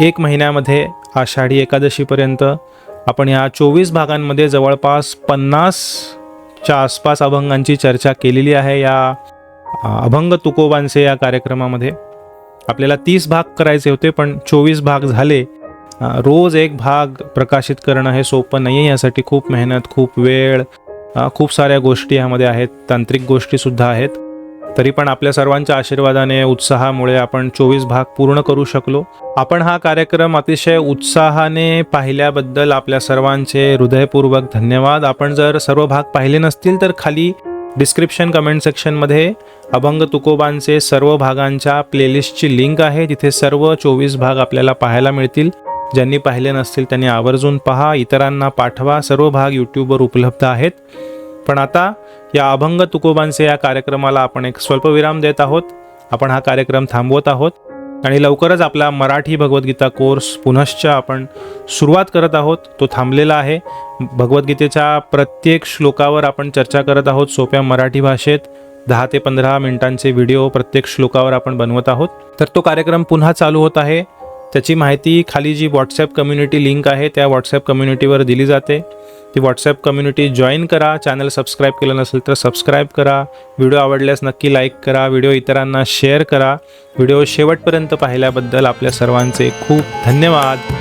एक महिन्यामध्ये आषाढी एकादशीपर्यंत आपण या चोवीस भागांमध्ये जवळपास पन्नासच्या आसपास अभंगांची चर्चा केलेली आहे या अभंग तुकोबांचे या कार्यक्रमामध्ये. आपल्याला तीस भाग करायचे होते पण चोवीस भाग झाले. रोज एक भाग प्रकाशित करणं हे सोपं नाही आहे यासाठी खूप मेहनत खूप वेळ खूप साऱ्या गोष्टी यामध्ये आहेत तांत्रिक गोष्टीसुद्धा आहेत. तरी पण आपल्या सर्वांच्या आशीर्वादाने उत्साहामुळे आपण चोवीस भाग पूर्ण करू शकलो. आपण हा कार्यक्रम अतिशय उत्साहाने पाहिल्याबद्दल आपल्या सर्वांचे हृदयपूर्वक धन्यवाद. आपण जर सर्व भाग पाहिले नसतील तर खाली डिस्क्रिप्शन कमेंट सेक्शनमध्ये अभंग तुकोबांचे सर्व भागांच्या प्लेलिस्टची लिंक आहे. तिथे सर्व चोवीस भाग आपल्याला पाहायला मिळतील. ज्यांनी पाहिले नसतील त्यांनी आवर्जून पहा. इतरांना पाठवा. सर्व भाग यूट्यूबवर उपलब्ध आहेत. पण आता या अभंग तुकोबांचे या कार्यक्रमाला आपण एक स्वल्पविराम देत आहोत. आपण हा कार्यक्रम थांबवत आहोत. आणि लवकरच आपला मराठी भगवद्गीता कोर्स पुनश्च आपण सुरुवात करत आहोत. तो थांबलेला आहे. भगवद्गीतेच्या प्रत्येक श्लोकावर आपण चर्चा करत आहोत सोप्या मराठी भाषेत. दहा ते पंधरा मिनिटांचे व्हिडिओ प्रत्येक श्लोकावर आपण बनवत आहोत. तर तो कार्यक्रम पुन्हा चालू होत आहे. त्याची माहिती खाली जी व्हॉट्सॲप कम्युनिटी लिंक आहे त्या व्हॉट्सॲप कम्युनिटीवर दिली जाते. ती व्हॉट्सॲप कम्युनिटी जॉईन करा. चॅनल सबस्क्राईब केलं नसेल तर सबस्क्राईब करा. व्हिडिओ आवडल्यास नक्की लाईक करा. व्हिडिओ इतरांना शेअर करा. व्हिडिओ शेवटपर्यंत पाहिल्याबद्दल आपल्या सर्वांचे खूप धन्यवाद.